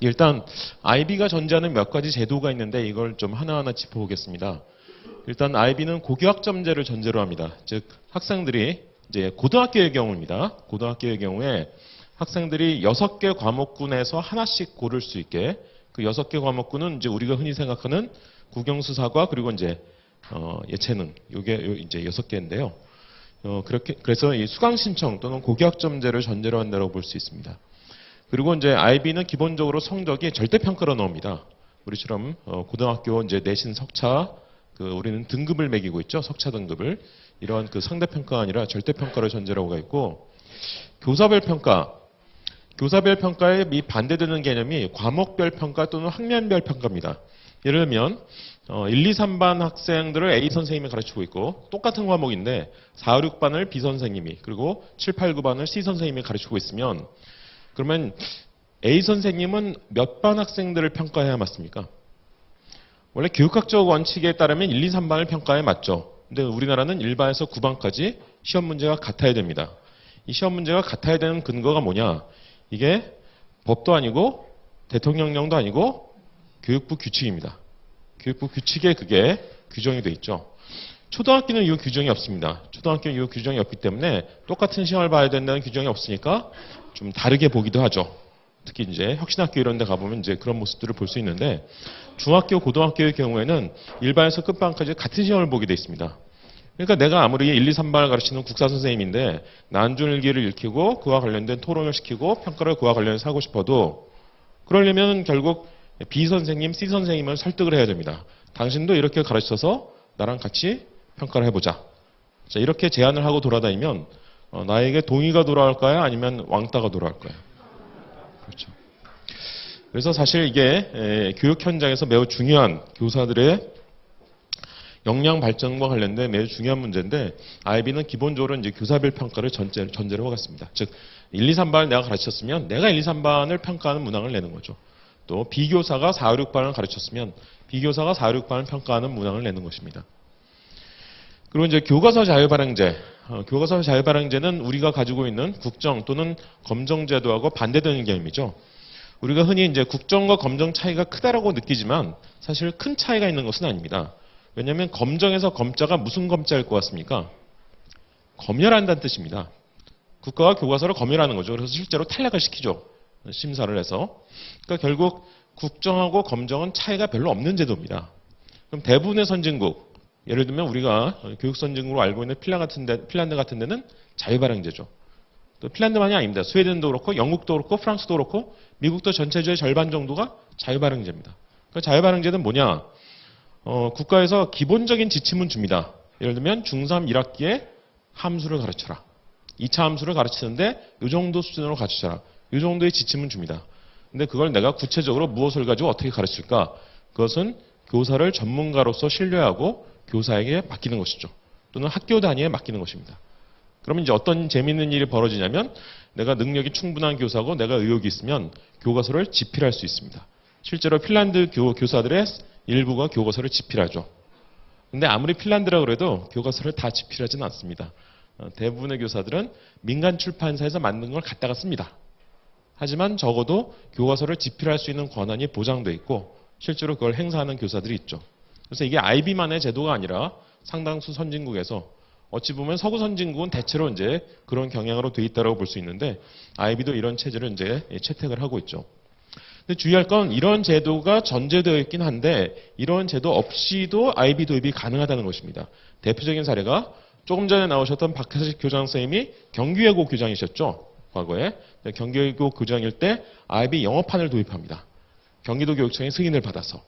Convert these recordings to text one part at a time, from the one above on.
일단 IB가 존재하는 몇 가지 제도가 있는데 이걸 좀 하나하나 짚어보겠습니다. 일단 IB는 고교학점제를 전제로 합니다. 즉 학생들이 이제 고등학교의 경우입니다. 고등학교의 경우에 학생들이 6개 과목군에서 하나씩 고를 수 있게 그 6개 과목군은 이제 우리가 흔히 생각하는 국영수사과 그리고 이제 어, 예체능 요게 요 이제 6개인데요. 어, 그렇게 그래서 이 수강 신청 또는 고교학점제를 전제로 한다고 볼 수 있습니다. 그리고 이제 IB는 기본적으로 성적이 절대 평가로 나옵니다. 우리처럼 어, 고등학교 이제 내신 석차 그 우리는 등급을 매기고 있죠. 석차 등급을 이러한 그 상대 평가가 아니라 절대 평가를 전제로 하고 있고 교사별 평가 교사별 평가에 이 반대되는 개념이 과목별 평가 또는 학년별 평가입니다. 예를 들면 어, 1, 2, 3반 학생들을 A 선생님이 가르치고 있고 똑같은 과목인데 4, 5, 6반을 B 선생님이 그리고 7, 8, 9반을 C 선생님이 가르치고 있으면 그러면 A 선생님은 몇 반 학생들을 평가해야 맞습니까? 원래 교육학적 원칙에 따르면 1, 2, 3반을 평가해 맞죠. 근데 우리나라는 1반에서 9반까지 시험 문제가 같아야 됩니다. 이 시험 문제가 같아야 되는 근거가 뭐냐? 이게 법도 아니고 대통령령도 아니고 교육부 규칙입니다. 교육부 규칙에 그게 규정이 돼 있죠. 초등학교는 이 규정이 없습니다. 초등학교는 이 규정이 없기 때문에 똑같은 시험을 봐야 된다는 규정이 없으니까 좀 다르게 보기도 하죠. 특히 이제 혁신학교 이런 데 가보면 이제 그런 모습들을 볼 수 있는데 중학교, 고등학교의 경우에는 일반에서 끝반까지 같은 시험을 보게 돼 있습니다. 그러니까 내가 아무리 1, 2, 3반을 가르치는 국사 선생님인데 난줄기를 읽히고 그와 관련된 토론을 시키고 평가를 그와 관련해서 하고 싶어도 그러려면 결국 B 선생님, C 선생님을 설득을 해야 됩니다. 당신도 이렇게 가르쳐서 나랑 같이 평가를 해보자. 자, 이렇게 제안을 하고 돌아다니면 어, 나에게 동의가 돌아올까요? 아니면 왕따가 돌아올까요? 그렇죠. 그래서 사실 이게 에, 교육 현장에서 매우 중요한 교사들의 역량 발전과 관련된 매우 중요한 문제인데 IB는 기본적으로 이제 교사별 평가를 전제, 전제로 하겠습니다. 즉 1, 2, 3반을 내가 가르쳤으면 내가 1, 2, 3반을 평가하는 문항을 내는 거죠. 또 비교사가 4, 5, 6반을 가르쳤으면 비교사가 4, 5, 6반을 평가하는 문항을 내는 것입니다. 그리고 이제 교과서 자유발행제. 어, 교과서 자유발행제는 우리가 가지고 있는 국정 또는 검정제도하고 반대되는 개념이죠. 우리가 흔히 이제 국정과 검정 차이가 크다라고 느끼지만 사실 큰 차이가 있는 것은 아닙니다. 왜냐하면 검정에서 검자가 무슨 검자일 것 같습니까? 검열한다는 뜻입니다. 국가가 교과서를 검열하는 거죠. 그래서 실제로 탈락을 시키죠. 심사를 해서. 그러니까 결국 국정하고 검정은 차이가 별로 없는 제도입니다. 그럼 대부분의 선진국, 예를 들면 우리가 교육 선진국으로 알고 있는 핀란드 같은, 데, 핀란드 같은 데는 자유발행제죠. 또 핀란드만이 아닙니다. 스웨덴도 그렇고 영국도 그렇고 프랑스도 그렇고 미국도 전체주의 절반 정도가 자유발행제입니다. 그 자유발행제는 뭐냐? 어, 국가에서 기본적인 지침은 줍니다. 예를 들면 중3 1학기에 함수를 가르쳐라. 2차 함수를 가르치는데 이 정도 수준으로 가르쳐라. 이 정도의 지침은 줍니다. 근데 그걸 내가 구체적으로 무엇을 가지고 어떻게 가르칠까? 그것은 교사를 전문가로서 신뢰하고 교사에게 맡기는 것이죠. 또는 학교 단위에 맡기는 것입니다. 그러면 이제 어떤 재미있는 일이 벌어지냐면 내가 능력이 충분한 교사고 내가 의욕이 있으면 교과서를 집필할 수 있습니다. 실제로 핀란드 교, 교사들의 일부가 교과서를 집필하죠. 근데 아무리 핀란드라 그래도 교과서를 다 집필하지는 않습니다. 어, 대부분의 교사들은 민간 출판사에서 만든 걸 갖다가 씁니다. 하지만 적어도 교과서를 집필할 수 있는 권한이 보장돼 있고 실제로 그걸 행사하는 교사들이 있죠. 그래서 이게 IB만의 제도가 아니라 상당수 선진국에서 어찌 보면 서구 선진국은 대체로 이제 그런 경향으로 돼 있다고 볼 수 있는데 IB도 이런 체제를 이제 채택을 하고 있죠. 근데 주의할 건 이런 제도가 전제되어 있긴 한데 이런 제도 없이도 IB 도입이 가능하다는 것입니다. 대표적인 사례가 조금 전에 나오셨던 박혜식 교장 선생님이 경기외고 교장이셨죠. 과거에 경기외고 교장일 때 IB 영어판을 도입합니다. 경기도 교육청의 승인을 받아서.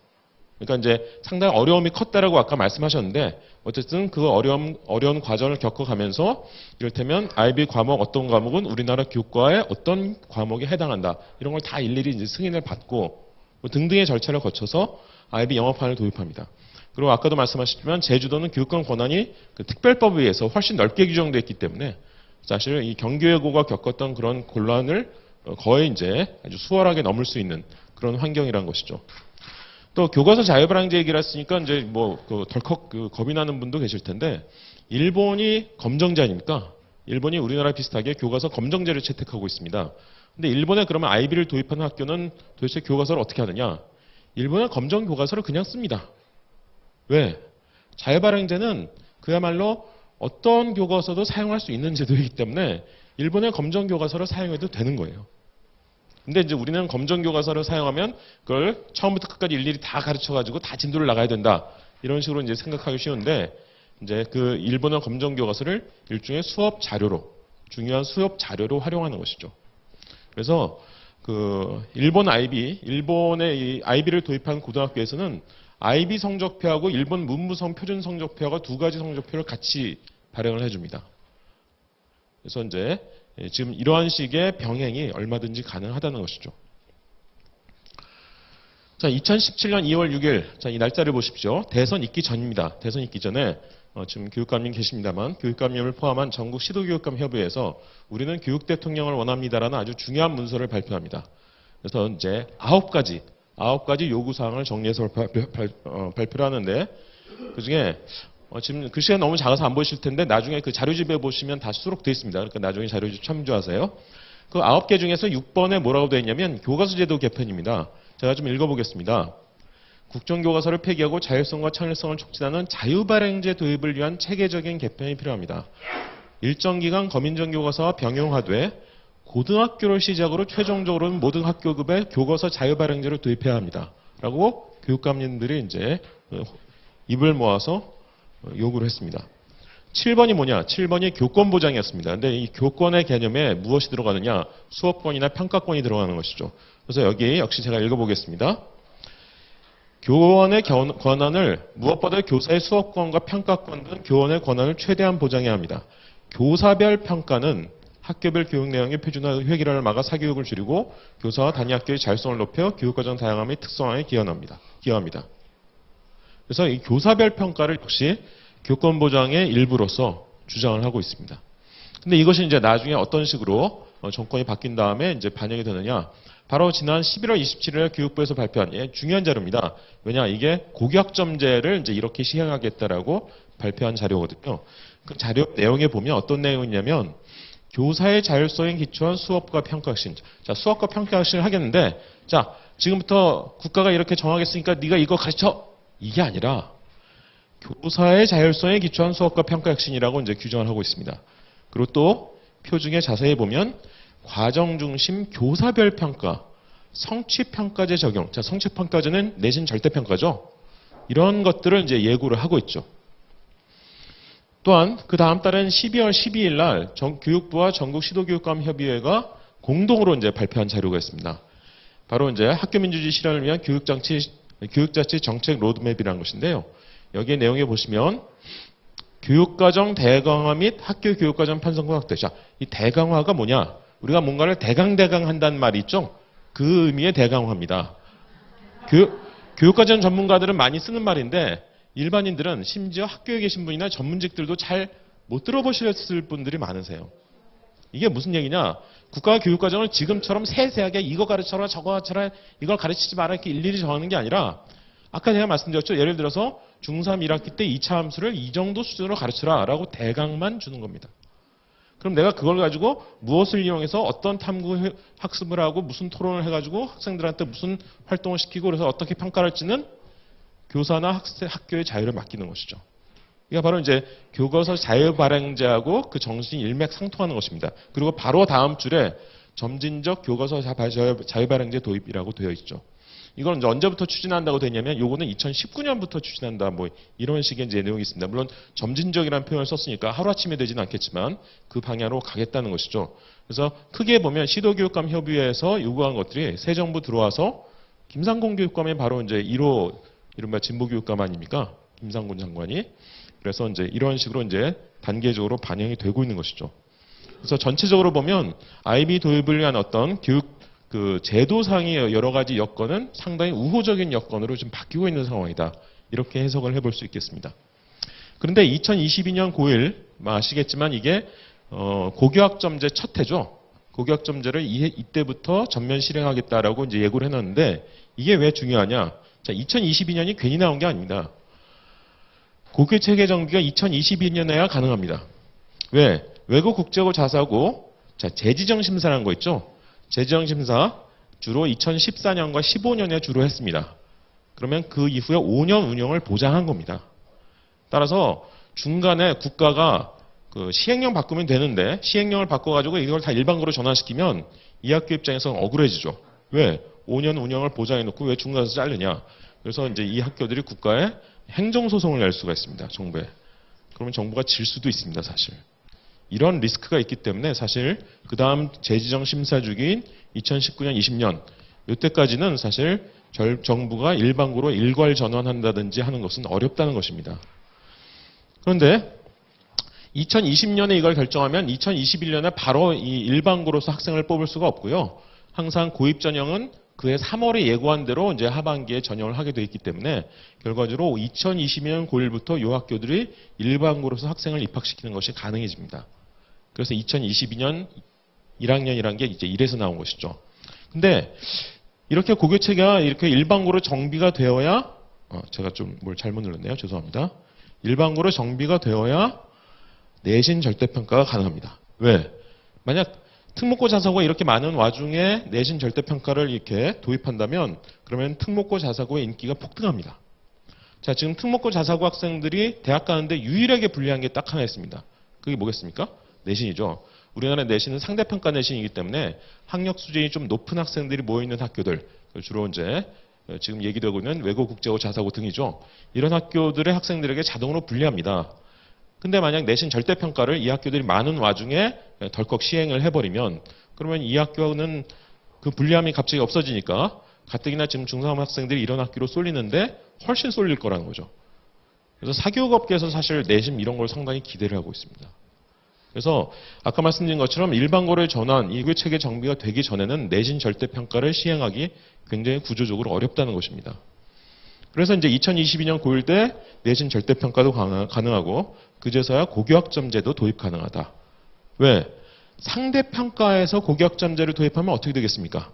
그러니까 이제 상당히 어려움이 컸다라고 아까 말씀하셨는데 어쨌든 그 어려움 어려운 과정을 겪어가면서 이를테면 IB 과목 어떤 과목은 우리나라 교과의 어떤 과목에 해당한다 이런 걸 다 일일이 이제 승인을 받고 뭐 등등의 절차를 거쳐서 IB 영어판을 도입합니다. 그리고 아까도 말씀하셨지만 제주도는 교육권 권한이 그 특별법에 의해서 훨씬 넓게 규정되어 있기 때문에 사실 이 경기외고가 겪었던 그런 곤란을 거의 이제 아주 수월하게 넘을 수 있는 그런 환경이란 것이죠. 또 교과서 자유발행제 얘기를 했으니까 이제 뭐 그 덜컥 그 겁이 나는 분도 계실 텐데 일본이 검정제 아닙니까? 일본이 우리나라 비슷하게 교과서 검정제를 채택하고 있습니다. 근데 일본에 그러면 아이비를 도입하는 학교는 도대체 교과서를 어떻게 하느냐? 일본은 검정 교과서를 그냥 씁니다. 왜? 자유발행제는 그야말로 어떤 교과서도 사용할 수 있는 제도이기 때문에 일본의 검정 교과서를 사용해도 되는 거예요. 근데 이제 우리는 검정 교과서를 사용하면 그걸 처음부터 끝까지 일일이 다 가르쳐 가지고 다 진도를 나가야 된다. 이런 식으로 이제 생각하기 쉬운데 이제 그 일본어 검정 교과서를 일종의 수업 자료로 중요한 수업 자료로 활용하는 것이죠. 그래서 그 일본 아이비, 일본의 이 아이비를 도입한 고등학교에서는 아이비 성적표하고 일본 문무성 표준 성적표가 두 가지 성적표를 같이 발행을 해줍니다. 그래서 이제 예, 지금 이러한 식의 병행이 얼마든지 가능하다는 것이죠. 자, 2017년 2월 6일, 자, 이 날짜를 보십시오. 대선 있기 전입니다. 대선 있기 전에 어, 지금 교육감님 계십니다만 교육감님을 포함한 전국 시도교육감 협의회에서 우리는 교육 대통령을 원합니다라는 아주 중요한 문서를 발표합니다. 그래서 이제 아홉 가지 아홉 가지 요구 사항을 정리해서 발표, 발, 어, 발표를 하는데 그 중에 어, 지금 글씨가 너무 작아서 안 보이실 텐데 나중에 그 자료집에 보시면 다 수록되어 있습니다. 그러니까 나중에 자료집 참조하세요. 그 아홉 개 중에서 6번에 뭐라고 되어 있냐면 교과서 제도 개편입니다. 제가 좀 읽어보겠습니다. 국정교과서를 폐기하고 자율성과 창의성을 촉진하는 자유발행제 도입을 위한 체계적인 개편이 필요합니다. 일정 기간 검인정 교과서와 병용화돼 고등학교를 시작으로 최종적으로는 모든 학교급의 교과서 자유발행제를 도입해야 합니다. 라고 교육감님들이 이제 어, 입을 모아서 어, 요구를 했습니다. 7번이 뭐냐? 7번이 교권 보장이었습니다. 근데 이 교권의 개념에 무엇이 들어가느냐? 수업권이나 평가권이 들어가는 것이죠. 그래서 여기 역시 제가 읽어보겠습니다. 교원의 견- 권한을 무엇보다 교사의 수업권과 평가권 등 교원의 권한을 최대한 보장해야 합니다. 교사별 평가는 학교별 교육 내용의 표준화 획일화를 막아 사교육을 줄이고 교사와 단위 학교의 자율성을 높여 교육과정 다양함의 특성화에 기여합니다. 기여합니다. 그래서 이 교사별 평가를 역시 교권 보장의 일부로서 주장을 하고 있습니다. 근데 이것이 이제 나중에 어떤 식으로 어, 정권이 바뀐 다음에 이제 반영이 되느냐? 바로 지난 11월 27일에 교육부에서 발표한 예, 중요한 자료입니다. 왜냐 이게 고교학점제를 이제 이렇게 시행하겠다라고 발표한 자료거든요. 그 자료 내용에 보면 어떤 내용이냐면 교사의 자율성에 기초한 수업과 평가학신. 자, 수업과 평가학신을 하겠는데, 자, 지금부터 국가가 이렇게 정하겠으니까 네가 이거 가르쳐. 이게 아니라 교사의 자율성에 기초한 수업과 평가학신이라고 이제 규정을 하고 있습니다. 그리고 또 표중에 자세히 보면 과정 중심 교사별 평가, 성취 평가제 적용. 자, 성취 평가제는 내신 절대 평가죠. 이런 것들을 이제 예고를 하고 있죠. 또한 그 다음 달엔 12월 12일 날 전- 교육부와 전국 시도교육감 협의회가 공동으로 이제 발표한 자료가 있습니다. 바로 이제 학교 민주주의 실현을 위한 교육장치 교육자치 정책 로드맵이라는 것인데요. 여기에 내용에 보시면 교육과정 대강화 및 학교 교육과정 편성과 확대. 자, 이 대강화가 뭐냐? 우리가 뭔가를 대강대강 한다는 말이 있죠? 그 의미의 대강화입니다. 교육, 교육과정 전문가들은 많이 쓰는 말인데 일반인들은 심지어 학교에 계신 분이나 전문직들도 잘 못 들어보셨을 분들이 많으세요. 이게 무슨 얘기냐? 국가 교육과정을 지금처럼 세세하게 이거 가르쳐라 저거 가르쳐라 이걸 가르치지 마라 이렇게 일일이 정하는 게 아니라 아까 제가 말씀드렸죠. 예를 들어서 중3 1학기 때 2차 함수를 이 정도 수준으로 가르쳐라 라고 대강만 주는 겁니다. 그럼 내가 그걸 가지고 무엇을 이용해서 어떤 탐구 해- 학습을 하고 무슨 토론을 해가지고 학생들한테 무슨 활동을 시키고 그래서 어떻게 평가를 할지는 교사나 학생, 학교의 자유를 맡기는 것이죠. 이게 바로 이제 교과서 자유발행제하고 그 정신이 일맥상통하는 것입니다. 그리고 바로 다음 줄에 점진적 교과서 자유발행제 도입이라고 되어 있죠. 이건 이제 언제부터 추진한다고 되냐면 요거는 2019년부터 추진한다 뭐 이런 식의 이제 내용이 있습니다. 물론 점진적이라는 표현을 썼으니까 하루아침에 되지는 않겠지만 그 방향으로 가겠다는 것이죠. 그래서 크게 보면 시도교육감 협의회에서 요구한 것들이 새 정부 들어와서 김상곤 교육감이 바로 이제 1호 이른바 진보교육감 아닙니까? 김상곤 장관이. 그래서 이제 이런 식으로 이제 단계적으로 반영이 되고 있는 것이죠. 그래서 전체적으로 보면 아이비 도입을 위한 어떤 교육 그 제도상의 여러 가지 여건은 상당히 우호적인 여건으로 좀 바뀌고 있는 상황이다. 이렇게 해석을 해볼 수 있겠습니다. 그런데 2022년 9일 아시겠지만 이게 어, 고교학점제 첫 해죠. 고교학점제를 이, 이때부터 전면 실행하겠다라고 이제 예고를 해놨는데 이게 왜 중요하냐? 자, 2022년이 괜히 나온 게 아닙니다. 고교 체계 정비가 2022년에야 가능합니다. 왜? 외국 국제고 자사고 자, 재지정 심사라는 거 있죠? 재지정 심사 주로 2014년과 15년에 주로 했습니다. 그러면 그 이후에 5년 운영을 보장한 겁니다. 따라서 중간에 국가가 그 시행령 바꾸면 되는데 시행령을 바꿔가지고 이걸 다 일반고로 전환시키면 이 학교 입장에서는 억울해지죠. 왜? 5년 운영을 보장해놓고 왜 중간에서 자르냐? 그래서 이제 이 학교들이 국가에 행정소송을 낼 수가 있습니다. 정부에. 그러면 정부가 질 수도 있습니다. 사실. 이런 리스크가 있기 때문에 사실 그 다음 재지정 심사 주기인 2019년, 20년 이때까지는 사실 절- 정부가 일반고로 일괄 전환한다든지 하는 것은 어렵다는 것입니다. 그런데 2020년에 이걸 결정하면 2021년에 바로 이 일반고로서 학생을 뽑을 수가 없고요. 항상 고입 전형은 그해 3월에 예고한 대로 이제 하반기에 전형을 하게 돼 있기 때문에 결과적으로 2020년 고1부터 이 학교들이 일반고로서 학생을 입학시키는 것이 가능해집니다. 그래서 2022년 1학년이라는 게 이제 이래서 나온 것이죠. 근데 이렇게 고교 체계가 이렇게 일반고로 정비가 되어야 어, 제가 좀 뭘 잘못 눌렀네요. 죄송합니다. 일반고로 정비가 되어야 내신 절대평가가 가능합니다. 왜? 만약 특목고 자사고가 이렇게 많은 와중에 내신 절대평가를 이렇게 도입한다면 그러면 특목고 자사고의 인기가 폭등합니다. 자, 지금 특목고 자사고 학생들이 대학 가는데 유일하게 불리한 게 딱 하나 있습니다. 그게 뭐겠습니까? 내신이죠. 우리나라 내신은 상대평가 내신이기 때문에 학력 수준이 좀 높은 학생들이 모여있는 학교들, 주로 이제 지금 얘기되고 있는 외고 국제고 자사고 등이죠. 이런 학교들의 학생들에게 자동으로 불리합니다. 근데 만약 내신 절대평가를 이 학교들이 많은 와중에 덜컥 시행을 해버리면 그러면 이 학교는 그 불리함이 갑자기 없어지니까 가뜩이나 지금 중3 학생들이 이런 학교로 쏠리는데 훨씬 쏠릴 거라는 거죠. 그래서 사교육업계에서 사실 내신 이런 걸 상당히 기대를 하고 있습니다. 그래서 아까 말씀드린 것처럼 일반고를 전환, 이교 체계 정비가 되기 전에는 내신 절대평가를 시행하기 굉장히 구조적으로 어렵다는 것입니다. 그래서 이제 2022년 고1 때 내신 절대평가도 가능- 가능하고 그제서야 고교학점제도 도입 가능하다. 왜? 상대평가에서 고교학점제를 도입하면 어떻게 되겠습니까?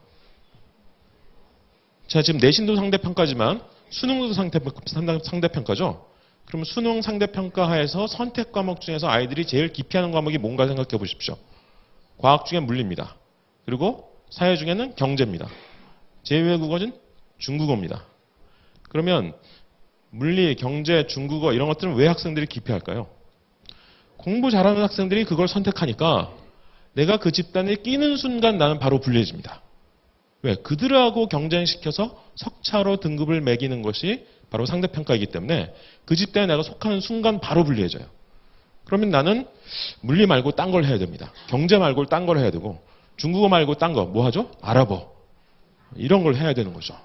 자, 지금 내신도 상대평가지만 수능도 상대평가, 상대- 상대평가죠? 그럼 수능 상대평가 하에서 선택 과목 중에서 아이들이 제일 기피하는 과목이 뭔가 생각해 보십시오. 과학 중에 물리입니다. 그리고 사회 중에는 경제입니다. 제2외국어는 중국어입니다. 그러면 물리, 경제, 중국어 이런 것들은 왜 학생들이 기피할까요? 공부 잘하는 학생들이 그걸 선택하니까 내가 그 집단에 끼는 순간 나는 바로 불리해집니다. 왜? 그들하고 경쟁시켜서 석차로 등급을 매기는 것이 바로 상대평가이기 때문에 그 집단에 내가 속하는 순간 바로 불리해져요. 그러면 나는 물리 말고 딴 걸 해야 됩니다. 경제 말고 딴 걸 해야 되고 중국어 말고 딴 거 뭐 하죠? 아랍어. 이런 걸 해야 되는 거죠.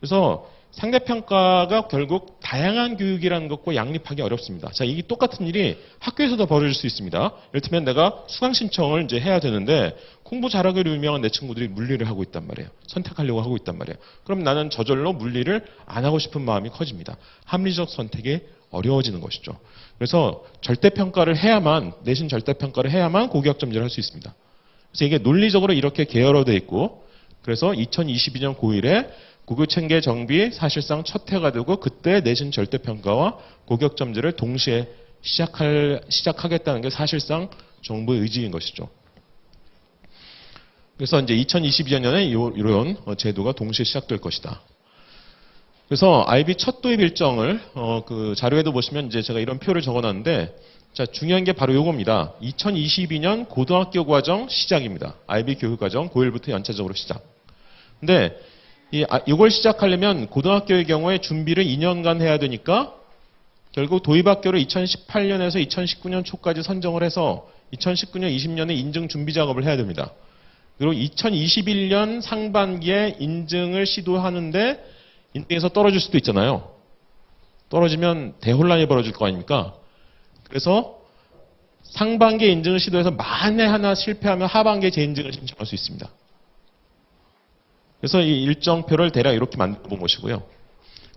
그래서 상대평가가 결국 다양한 교육이라는 것과 양립하기 어렵습니다. 자, 이게 똑같은 일이 학교에서도 벌어질 수 있습니다. 이를테면 내가 수강 신청을 이제 해야 되는데 공부 잘하기로 유명한 내 친구들이 물리를 하고 있단 말이에요. 선택하려고 하고 있단 말이에요. 그럼 나는 저절로 물리를 안 하고 싶은 마음이 커집니다. 합리적 선택이 어려워지는 것이죠. 그래서 절대평가를 해야만, 내신 절대평가를 해야만 고교학 점제를 할 수 있습니다. 그래서 이게 논리적으로 이렇게 계열화되어 있고 그래서 2022년 고1에 고교체계 정비 사실상 첫 해가 되고 그때 내신 절대 평가와 고교점제를 동시에 시작할, 시작하겠다는 게 사실상 정부의 의지인 것이죠. 그래서 이제 2022년에 이런 제도가 동시에 시작될 것이다. 그래서 IB 첫 도입 일정을 어, 그 자료에도 보시면 이제 제가 이런 표를 적어놨는데 자 중요한 게 바로 요겁니다. 2022년 고등학교 과정 시작입니다. IB 교육 과정 고1부터 연차적으로 시작. 근데 이, 아, 이걸 시작하려면 고등학교의 경우에 준비를 2년간 해야 되니까 결국 도입학교를 2018년에서 2019년 초까지 선정을 해서 2019년, 20년에 인증 준비 작업을 해야 됩니다. 그리고 2021년 상반기에 인증을 시도하는데 인증에서 떨어질 수도 있잖아요. 떨어지면 대혼란이 벌어질 거 아닙니까? 그래서 상반기에 인증을 시도해서 만에 하나 실패하면 하반기에 재인증을 신청할 수 있습니다. 그래서 이 일정표를 대략 이렇게 만들어 본 것이고요.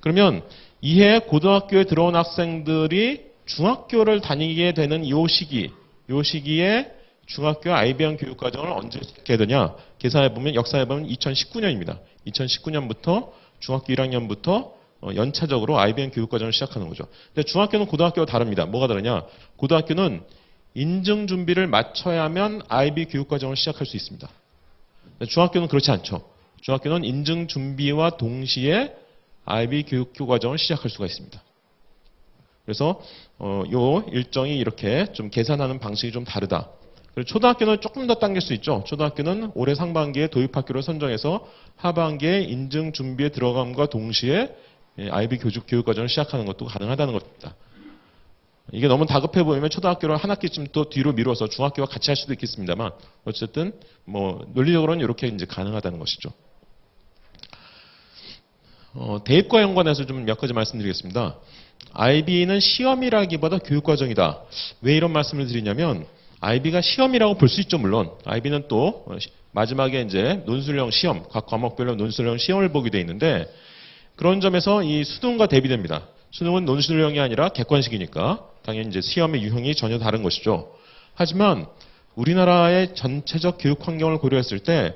그러면 이해 고등학교에 들어온 학생들이 중학교를 다니게 되는 이 시기, 이 시기에 중학교 IBM 교육과정을 언제 시작해야 되냐? 계산해 보면 역사해 보면 2019년입니다. 2019년부터 중학교 1학년부터 어, 연차적으로 IBM 교육과정을 시작하는 거죠. 근데 중학교는 고등학교와 다릅니다. 뭐가 다르냐? 고등학교는 인증 준비를 마쳐야만 IB 교육과정을 시작할 수 있습니다. 중학교는 그렇지 않죠. 중학교는 인증 준비와 동시에 IB 교육 교과정을 시작할 수가 있습니다. 그래서 어, 요 일정이 이렇게 좀 계산하는 방식이 좀 다르다. 그리고 초등학교는 조금 더 당길 수 있죠. 초등학교는 올해 상반기에 도입학교를 선정해서 하반기에 인증 준비에 들어감과 동시에 예, IB 교육 교육 과정을 시작하는 것도 가능하다는 것입니다. 이게 너무 다급해 보이면 초등학교를 한 학기쯤 또 뒤로 미뤄서 중학교와 같이 할 수도 있겠습니다만 어쨌든 뭐 논리적으로는 이렇게 이제 가능하다는 것이죠. 어, 대입과 연관해서 좀 몇 가지 말씀드리겠습니다. IB는 시험이라기보다 교육과정이다. 왜 이런 말씀을 드리냐면 IB가 시험이라고 볼 수 있죠 물론 IB는 또 어, 시- 마지막에 이제 논술형 시험 각 과목별로 논술형 시험을 보게 돼 있는데 그런 점에서 이 수능과 대비됩니다. 수능은 논술형이 아니라 객관식이니까 당연히 이제 시험의 유형이 전혀 다른 것이죠. 하지만 우리나라의 전체적 교육 환경을 고려했을 때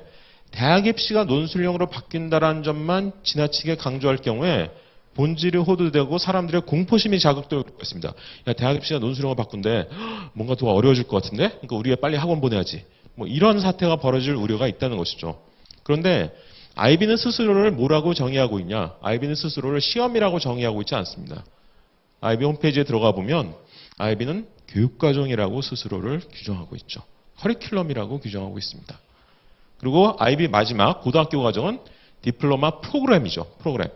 대학 입시가 논술형으로 바뀐다라는 점만 지나치게 강조할 경우에 본질이 호도되고 사람들의 공포심이 자극되고 있습니다. 야, 대학 입시가 논술형으로 바꾼데 헉, 뭔가 더 어려워질 것 같은데? 그러니까 우리가 빨리 학원 보내야지. 뭐 이런 사태가 벌어질 우려가 있다는 것이죠. 그런데 IB는 스스로를 뭐라고 정의하고 있냐? IB는 스스로를 시험이라고 정의하고 있지 않습니다. IB 홈페이지에 들어가 보면 IB는 교육과정이라고 스스로를 규정하고 있죠. 커리큘럼이라고 규정하고 있습니다. 그리고 IB 마지막 고등학교 과정은 디플로마 프로그램이죠. 프로그램.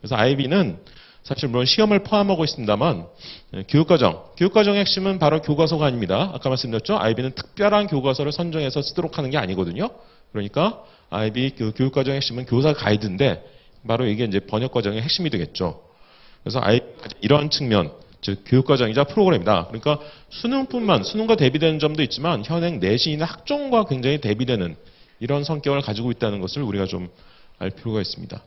그래서 IB는 사실 물론 시험을 포함하고 있습니다만 예, 교육과정, 교육과정의 핵심은 바로 교과서가 아닙니다. 아까 말씀드렸죠. IB는 특별한 교과서를 선정해서 쓰도록 하는 게 아니거든요. 그러니까 IB 그 교육과정의 핵심은 교사 가이드인데 바로 이게 이제 번역과정의 핵심이 되겠죠. 그래서 IB 이러한 측면, 즉 교육과정이자 프로그램이다. 그러니까 수능뿐만 수능과 대비되는 점도 있지만 현행 내신이나 학종과 굉장히 대비되는 이런 성격을 가지고 있다는 것을 우리가 좀 알 필요가 있습니다.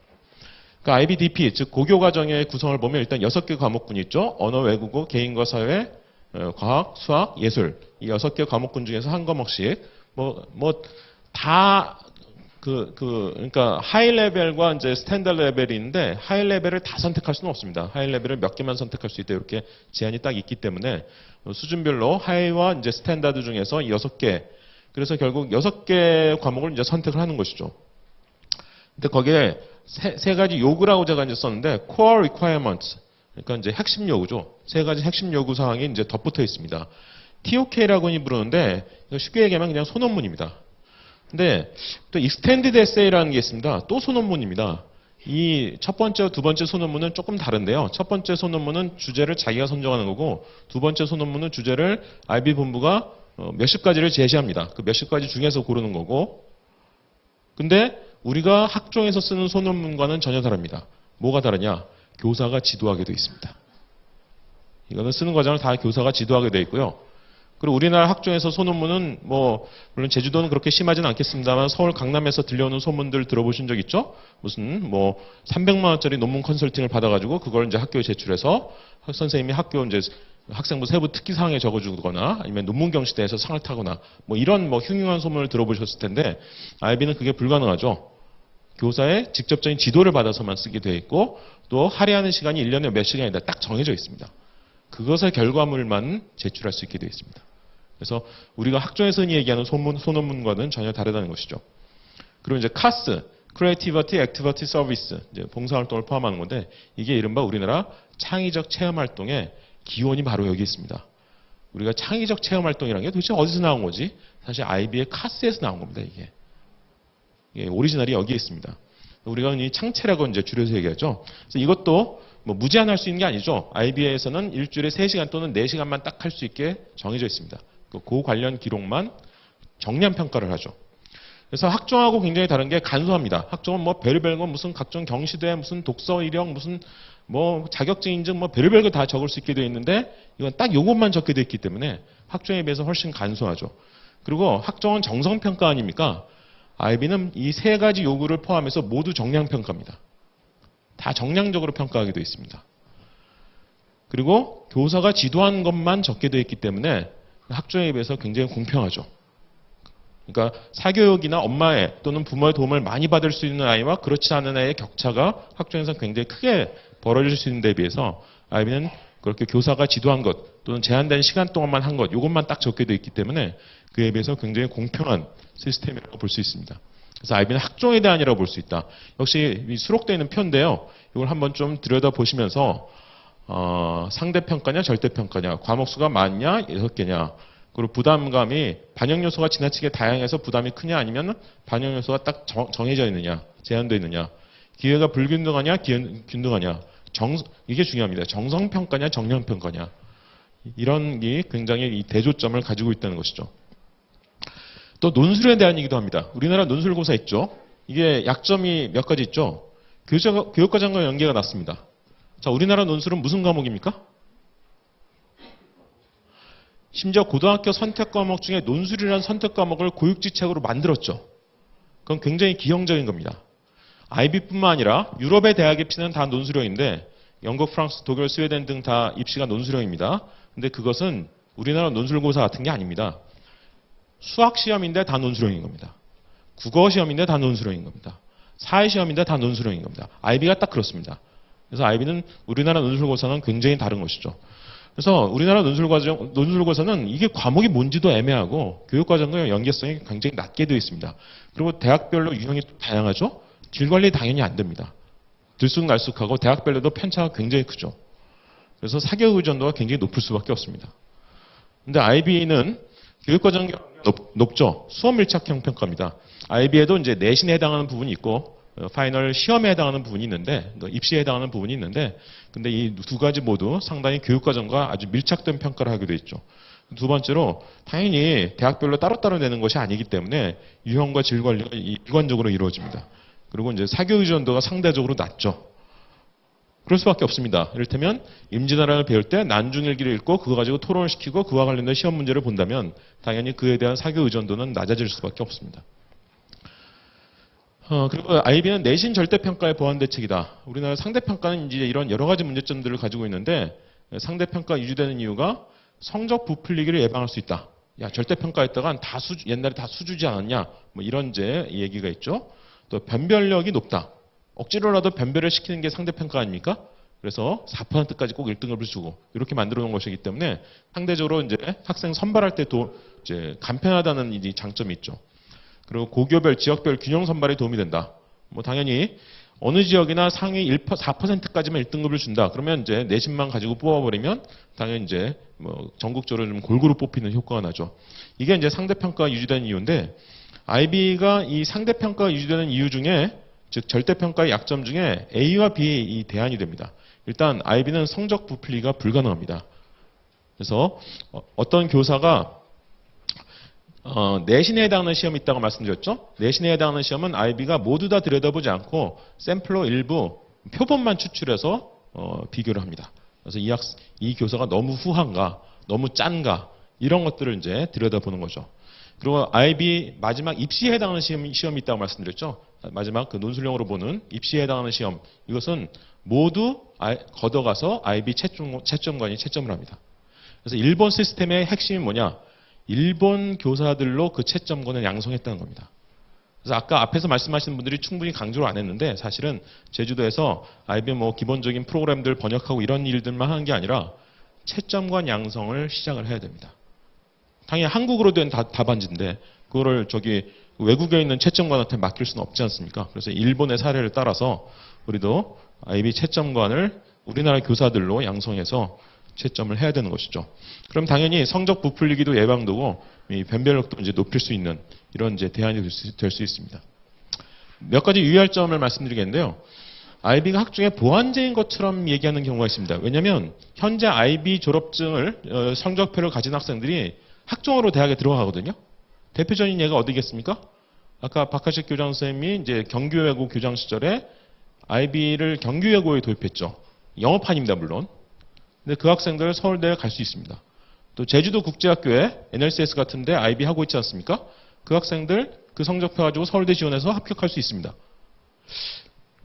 그러니까 IBDP, 즉 고교 과정의 구성을 보면 일단 여섯 개 과목군이 있죠. 언어, 외국어, 개인과 사회, 어, 과학, 수학, 예술 이 여섯 개 과목군 중에서 한 과목씩 뭐 뭐 다 그, 그, 그러니까 하이 레벨과 이제 스탠다드 레벨이 있는데 하이 레벨을 다 선택할 수는 없습니다. 하이 레벨을 몇 개만 선택할 수 있다 이렇게 제한이 딱 있기 때문에 수준별로 하이와 이제 스탠다드 중에서 이 여섯 개 그래서 결국 여섯 개 과목을 이제 선택을 하는 것이죠. 근데 거기에 세, 세 가지 요구라고 제가 이제 썼는데 core requirements 그러니까 이제 핵심 요구죠. 세 가지 핵심 요구 사항이 이제 덧붙어 있습니다. TOK라고 부르는데 쉽게 얘기하면 그냥 소논문입니다. 근데 또 extended essay라는 게 있습니다. 또 소논문입니다. 이 첫 번째, 두 번째 소논문은 조금 다른데요. 첫 번째 소논문은 주제를 자기가 선정하는 거고 두 번째 소논문은 주제를 IB 본부가 어, 몇십 가지를 제시합니다. 그 몇십 가지 중에서 고르는 거고 근데 우리가 학종에서 쓰는 소논문과는 전혀 다릅니다. 뭐가 다르냐? 교사가 지도하게 되어 있습니다. 이거는 쓰는 과정을 다 교사가 지도하게 되어 있고요. 그리고 우리나라 학종에서 소논문은 뭐 물론 제주도는 그렇게 심하지는 않겠습니다만 서울 강남에서 들려오는 소문들 들어보신 적 있죠? 무슨 뭐 300만 원짜리 논문 컨설팅을 받아가지고 그걸 이제 학교에 제출해서 학- 선생님이 학교 이제 학생부 세부 특기 사항에 적어주거나 아니면 논문 경시대에서 상을 타거나 뭐 이런 뭐 흉흉한 소문을 들어보셨을 텐데 IB는 그게 불가능하죠. 교사의 직접적인 지도를 받아서만 쓰게 돼 있고 또 할애하는 시간이 1년에 몇 시간이다 딱 정해져 있습니다. 그것의 결과물만 제출할 수 있게 되어 있습니다. 그래서 우리가 학종에서 흔히 얘기하는 소문, 소논문과는 전혀 다르다는 것이죠. 그리고 이제 카스, Creativity Activity Service, 이제 봉사활동을 포함하는 건데 이게 이른바 우리나라 창의적 체험활동의 기원이 바로 여기 있습니다. 우리가 창의적 체험활동이라는 게 도대체 어디서 나온 거지? 사실 IB의 카스에서 나온 겁니다, 이게. 예, 오리지널이 여기에 있습니다. 우리가 흔히 창체라고 이제 줄여서 얘기하죠. 그래서 이것도 뭐 무제한 할 수 있는 게 아니죠. IB에서는 일주일에 3시간 또는 4시간만 딱 할 수 있게 정해져 있습니다. 그, 그 관련 기록만 정량 평가를 하죠. 그래서 학종하고 굉장히 다른 게 간소합니다. 학종은 뭐 별의별 거 무슨 각종 경시대 무슨 독서 이력 무슨 뭐 자격증 인증 뭐 별의별 거 다 적을 수 있게 되어 있는데 이건 딱 요것만 적게 되어 있기 때문에 학종에 비해서 훨씬 간소하죠. 그리고 학종은 정성 평가 아닙니까? IB는 이 세 가지 요구를 포함해서 모두 정량 평가입니다. 다 정량적으로 평가하게 되어 있습니다. 그리고 교사가 지도한 것만 적게 되어 있기 때문에 학종에 비해서 굉장히 공평하죠. 그러니까 사교육이나 엄마의 또는 부모의 도움을 많이 받을 수 있는 아이와 그렇지 않은 아이의 격차가 학종에서 굉장히 크게 벌어질 수 있는 데 비해서 IB는 그렇게 교사가 지도한 것 또는 제한된 시간 동안만 한 것, 이것만 딱 적게 되어 있기 때문에 그에 비해서 굉장히 공평한 시스템이라고 볼 수 있습니다. 그래서 IB는 학종에 대한이라고 볼 수 있다. 역시 이 수록되어 있는 표인데요. 이걸 한번 좀 들여다 보시면서 어, 상대평가냐 절대평가냐 과목수가 많냐 여섯 개냐 그리고 부담감이 반영 요소가 지나치게 다양해서 부담이 크냐 아니면 반영 요소가 딱 정, 정해져 있느냐 제한되어 있느냐 기회가 불균등하냐 균등하냐 정 이게 중요합니다. 정성평가냐 정량평가냐 이런 게 굉장히 이 대조점을 가지고 있다는 것이죠. 또 논술에 대한 얘기도 합니다. 우리나라 논술고사 있죠. 이게 약점이 몇 가지 있죠. 교육과정과 연계가 났습니다. 자, 우리나라 논술은 무슨 과목입니까? 심지어 고등학교 선택 과목 중에 논술이라는 선택 과목을 고육지책으로 만들었죠. 그건 굉장히 기형적인 겁니다. IB뿐만 아니라 유럽의 대학 입시는 다 논술형인데 영국, 프랑스, 독일, 스웨덴 등 다 입시가 논술형입니다. 근데 그것은 우리나라 논술고사 같은 게 아닙니다. 수학 시험인데 다 논술형인 겁니다. 국어 시험인데 다 논술형인 겁니다. 사회 시험인데 다 논술형인 겁니다. IB가 딱 그렇습니다. 그래서 IB는 우리나라 논술고사는 굉장히 다른 것이죠. 그래서 우리나라 논술과정, 논술고사는 이게 과목이 뭔지도 애매하고 교육과정과 연계성이 굉장히 낮게 되어 있습니다. 그리고 대학별로 유형이 또 다양하죠. 질 관리 당연히 안 됩니다. 들쑥날쑥하고 대학별로도 편차가 굉장히 크죠. 그래서 사교육 의존도가 굉장히 높을 수밖에 없습니다. 근데 IB는 교육과정 높, 높죠. 수업 밀착형 평가입니다. IB에도 이제 내신에 해당하는 부분이 있고 어, 파이널 시험에 해당하는 부분이 있는데 또 입시에 해당하는 부분이 있는데 근데 이 두 가지 모두 상당히 교육과정과 아주 밀착된 평가를 하게 돼 있죠. 두 번째로 당연히 대학별로 따로따로 내는 것이 아니기 때문에 유형과 질 관리가 이- 일관적으로 이루어집니다. 그리고 이제 사교 의존도가 상대적으로 낮죠. 그럴 수밖에 없습니다. 이를테면 임진왜란을 배울 때 난중일기를 읽고 그거 가지고 토론을 시키고 그와 관련된 시험 문제를 본다면 당연히 그에 대한 사교 의존도는 낮아질 수밖에 없습니다. 어, 그리고 IB는 내신 절대평가의 보완 대책이다. 우리나라 상대평가는 이제 이런 여러 가지 문제점들을 가지고 있는데 상대평가 유지되는 이유가 성적 부풀리기를 예방할 수 있다. 야 절대평가했다간 다 수주, 옛날에 다 수주지 않았냐? 뭐 이런 이제 얘기가 있죠. 또 변별력이 높다. 억지로라도 변별을 시키는 게 상대평가 아닙니까? 그래서 4%까지 꼭 1등급을 주고 이렇게 만들어 놓은 것이기 때문에 상대적으로 이제 학생 선발할 때 도 이제 간편하다는 이 장점이 있죠. 그리고 고교별, 지역별 균형 선발에 도움이 된다. 뭐 당연히 어느 지역이나 상위 1%, 4%까지만 1등급을 준다. 그러면 이제 내신만 가지고 뽑아버리면 당연히 이제 뭐 전국적으로 좀 골고루 뽑히는 효과가 나죠. 이게 이제 상대평가가 유지되는 이유인데 IB가 이 상대평가가 유지되는 이유 중에 즉 절대평가의 약점 중에 A와 B의 이 대안이 됩니다. 일단 IB는 성적 부풀리가 불가능합니다. 그래서 어- 어떤 교사가 어, 내신에 해당하는 시험이 있다고 말씀드렸죠? 내신에 해당하는 시험은 IB가 모두 다 들여다보지 않고 샘플로 일부 표본만 추출해서 어, 비교를 합니다. 그래서 이, 학, 이 교사가 너무 후한가, 너무 짠가 이런 것들을 이제 들여다보는 거죠. 그리고 IB 마지막 입시에 해당하는 시험, 시험이 있다고 말씀드렸죠? 마지막 그 논술형으로 보는 입시에 해당하는 시험 이것은 모두 아- 걷어가서 IB 채점, 채점관이 채점을 합니다. 그래서 일본 시스템의 핵심이 뭐냐? 일본 교사들로 그 채점권을 양성했다는 겁니다. 그래서 아까 앞에서 말씀하신 분들이 충분히 강조를 안 했는데 사실은 제주도에서 IBM 뭐 기본적인 프로그램들 번역하고 이런 일들만 하는 게 아니라 채점관 양성을 시작을 해야 됩니다. 당연히 한국어로 된 다- 답안지인데 그거를 저기 외국에 있는 채점관한테 맡길 수는 없지 않습니까? 그래서 일본의 사례를 따라서 우리도 IB 채점관을 우리나라 교사들로 양성해서 채점을 해야 되는 것이죠. 그럼 당연히 성적 부풀리기도 예방되고 이 변별력도 이제 높일 수 있는 이런 이제 대안이 될 수 있습니다. 몇 가지 유의할 점을 말씀드리겠는데요. IB가 학종의 보완제인 것처럼 얘기하는 경우가 있습니다. 왜냐하면 현재 IB 졸업증을 어, 성적표를 가진 학생들이 학종으로 대학에 들어가거든요. 대표적인 예가 어디겠습니까? 아까 박하식 교장 선생님이 이제 경규외고 교장 시절에 IB를 경규외고에 도입했죠. 영어판입니다, 물론. 근데 그 학생들 서울대에 갈 수 있습니다. 또 제주도 국제학교에 NLCS 같은데 IB 하고 있지 않습니까? 그 학생들 그 성적표 가지고 서울대 지원해서 합격할 수 있습니다.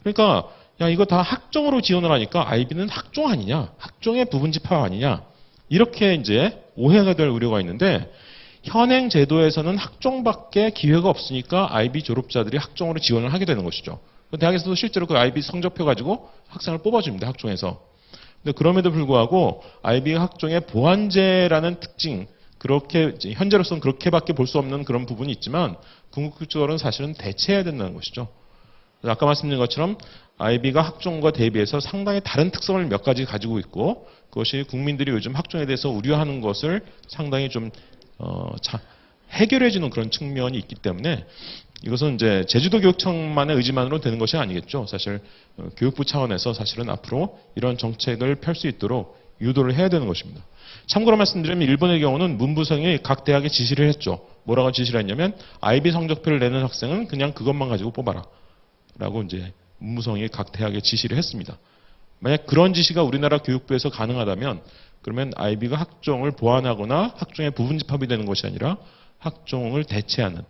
그러니까 야 이거 다 학종으로 지원을 하니까 IB는 학종 아니냐? 학종의 부분 집합 아니냐? 이렇게 이제 오해가 될 우려가 있는데 현행 제도에서는 학종밖에 기회가 없으니까 IB 졸업자들이 학종으로 지원을 하게 되는 것이죠. 대학에서도 실제로 그 IB 성적표 가지고 학생을 뽑아줍니다. 학종에서. 근데 그럼에도 불구하고 IB 학종의 보완제라는 특징, 그렇게 현재로서는 그렇게밖에 볼 수 없는 그런 부분이 있지만 궁극적으로는 사실은 대체해야 된다는 것이죠. 아까 말씀드린 것처럼 아이비가 학종과 대비해서 상당히 다른 특성을 몇 가지 가지고 있고 그것이 국민들이 요즘 학종에 대해서 우려하는 것을 상당히 좀 어, 자, 해결해주는 그런 측면이 있기 때문에 이것은 이제 제주도 교육청만의 의지만으로 되는 것이 아니겠죠. 사실 어, 교육부 차원에서 사실은 앞으로 이런 정책을 펼 수 있도록 유도를 해야 되는 것입니다. 참고로 말씀드리면 일본의 경우는 문부성이 각 대학에 지시를 했죠. 뭐라고 지시를 했냐면 아이비 성적표를 내는 학생은 그냥 그것만 가지고 뽑아라. 라고 이제 문무성이 각 대학에 지시를 했습니다. 만약 그런 지시가 우리나라 교육부에서 가능하다면 그러면 아이비가 학종을 보완하거나 학종의 부분 집합이 되는 것이 아니라 학종을 대체하는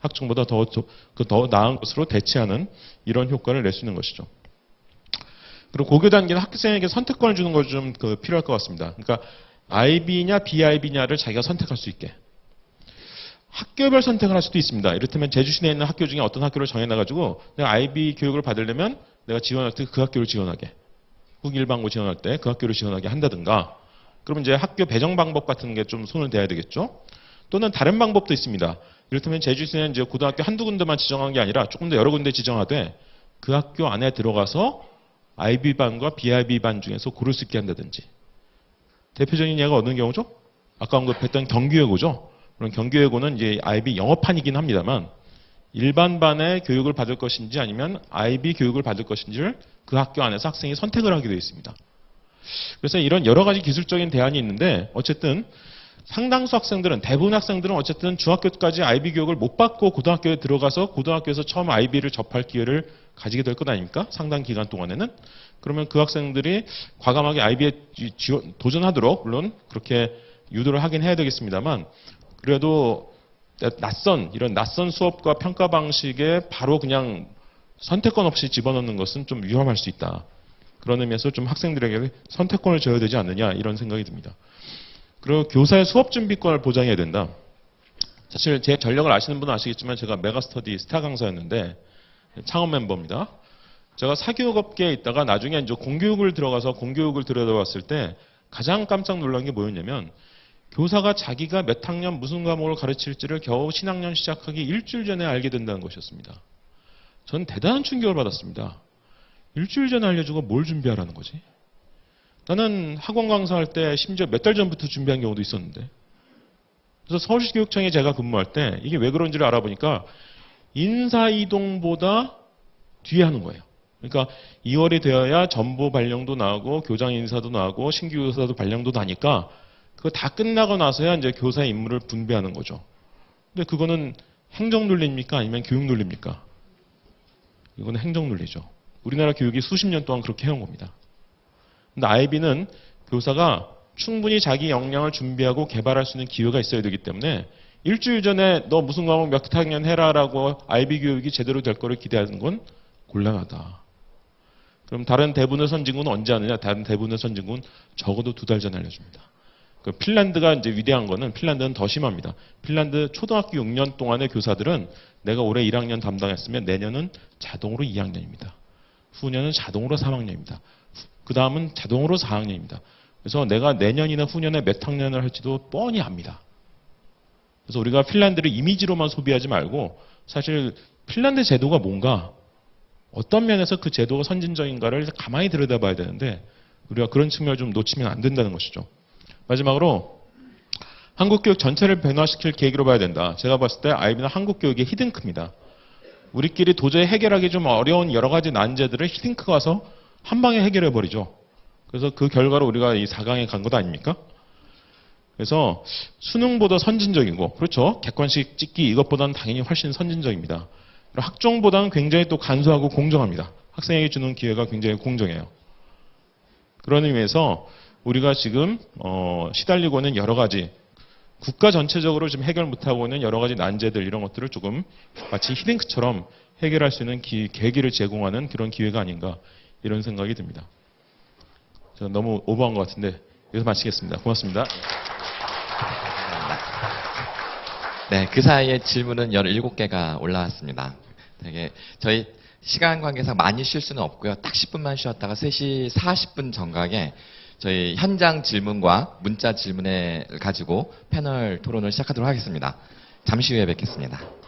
학종보다 더, 더, 그더 나은 것으로 대체하는 이런 효과를 낼 수 있는 것이죠. 그리고 고교 단계는 학생에게 선택권을 주는 것이 좀 그 필요할 것 같습니다. 그러니까 IB냐 BIB냐를 자기가 선택할 수 있게. 학교별 선택을 할 수도 있습니다. 이를테면 제주시내에 있는 학교 중에 어떤 학교를 정해놔가지고 내가 IB 교육을 받으려면 내가 지원할 때 그 학교를 지원하게. 국일반고 지원할 때 그 학교를 지원하게 한다든가. 그러면 이제 학교 배정 방법 같은 게 좀 손을 대야 되겠죠. 또는 다른 방법도 있습니다. 이를테면 제주시는 이제 고등학교 한두 군데만 지정한 게 아니라 조금 더 여러 군데 지정하되 그 학교 안에 들어가서 IB반과 BIB반 중에서 고를 수 있게 한다든지. 대표적인 예가 어느 경우죠? 아까 언급했던 경규예고죠. 그럼 경규예고는 이제 IB 영어판이긴 합니다만 일반 반의 교육을 받을 것인지 아니면 IB 교육을 받을 것인지를 그 학교 안에서 학생이 선택을 하게 되어 있습니다. 그래서 이런 여러 가지 기술적인 대안이 있는데 어쨌든 상당수 학생들은 대부분 학생들은 어쨌든 중학교까지 IB 교육을 못 받고 고등학교에 들어가서 고등학교에서 처음 IB를 접할 기회를 가지게 될 것 아닙니까? 상당 기간 동안에는 그러면 그 학생들이 과감하게 IB에 도전하도록 물론 그렇게 유도를 하긴 해야 되겠습니다만 그래도 낯선 이런 낯선 수업과 평가 방식에 바로 그냥 선택권 없이 집어넣는 것은 좀 위험할 수 있다. 그런 의미에서 좀 학생들에게 선택권을 줘야 되지 않느냐 이런 생각이 듭니다. 그리고 교사의 수업 준비권을 보장해야 된다. 사실 제 전력을 아시는 분은 아시겠지만 제가 메가스터디 스타 강사였는데 창업 멤버입니다. 제가 사교육업계에 있다가 나중에 이제 공교육을 들어가서 공교육을 들여다봤을 때 가장 깜짝 놀란 게 뭐였냐면 교사가 자기가 몇 학년 무슨 과목을 가르칠지를 겨우 신학년 시작하기 일주일 전에 알게 된다는 것이었습니다. 전 대단한 충격을 받았습니다. 일주일 전에 알려주고 뭘 준비하라는 거지? 나는 학원 강사할 때 심지어 몇 달 전부터 준비한 경우도 있었는데. 그래서 서울시 교육청에 제가 근무할 때 이게 왜 그런지를 알아보니까 인사이동보다 뒤에 하는 거예요. 그러니까 2월이 되어야 전부 발령도 나오고 교장 인사도 나오고 신규 교사도 발령도 나니까 그거 다 끝나고 나서야 이제 교사의 임무를 분배하는 거죠. 근데 그거는 행정 논리입니까? 아니면 교육 논리입니까? 이거는 행정 논리죠. 우리나라 교육이 수십 년 동안 그렇게 해온 겁니다. 근데 아이비는 교사가 충분히 자기 역량을 준비하고 개발할 수 있는 기회가 있어야 되기 때문에 일주일 전에 너 무슨 과목 몇 학년 해라라고 아이비 교육이 제대로 될 거를 기대하는 건 곤란하다. 그럼 다른 대부분의 선진국은 언제 하느냐? 다른 대부분의 선진국은 적어도 두 달 전에 알려줍니다. 그 핀란드가 이제 위대한 거는 핀란드는 더 심합니다. 핀란드 초등학교 6년 동안의 교사들은 내가 올해 1학년 담당했으면 내년은 자동으로 2학년입니다. 후년은 자동으로 3학년입니다. 그 다음은 자동으로 4학년입니다. 그래서 내가 내년이나 후년에 몇 학년을 할지도 뻔히 압니다. 그래서 우리가 핀란드를 이미지로만 소비하지 말고 사실 핀란드 제도가 뭔가 어떤 면에서 그 제도가 선진적인가를 가만히 들여다봐야 되는데 우리가 그런 측면을 좀 놓치면 안 된다는 것이죠. 마지막으로 한국 교육 전체를 변화시킬 계기로 봐야 된다. 제가 봤을 때 아이비는 한국 교육의 히든크입니다. 우리끼리 도저히 해결하기 좀 어려운 여러 가지 난제들을 히든크가 와서 한 방에 해결해 버리죠. 그래서 그 결과로 우리가 이 4강에 간 것 아닙니까? 그래서 수능보다 선진적이고 그렇죠. 객관식 찍기 이것보다는 당연히 훨씬 선진적입니다. 학종보다는 굉장히 또 간소하고 공정합니다. 학생에게 주는 기회가 굉장히 공정해요. 그런 의미에서 우리가 지금 어, 시달리고 있는 여러 가지 국가 전체적으로 지금 해결 못하고 있는 여러 가지 난제들 이런 것들을 조금 마치 히딩크처럼 해결할 수 있는 기, 계기를 제공하는 그런 기회가 아닌가 이런 생각이 듭니다. 제가 너무 오버한 것 같은데 여기서 마치겠습니다. 고맙습니다. 네, 그 사이에 질문은 17개가 올라왔습니다. 되게 저희 시간 관계상 많이 쉴 수는 없고요. 딱 10분만 쉬었다가 3시 40분 정각에 저희 현장 질문과 문자 질문을 가지고 패널 토론을 시작하도록 하겠습니다. 잠시 후에 뵙겠습니다.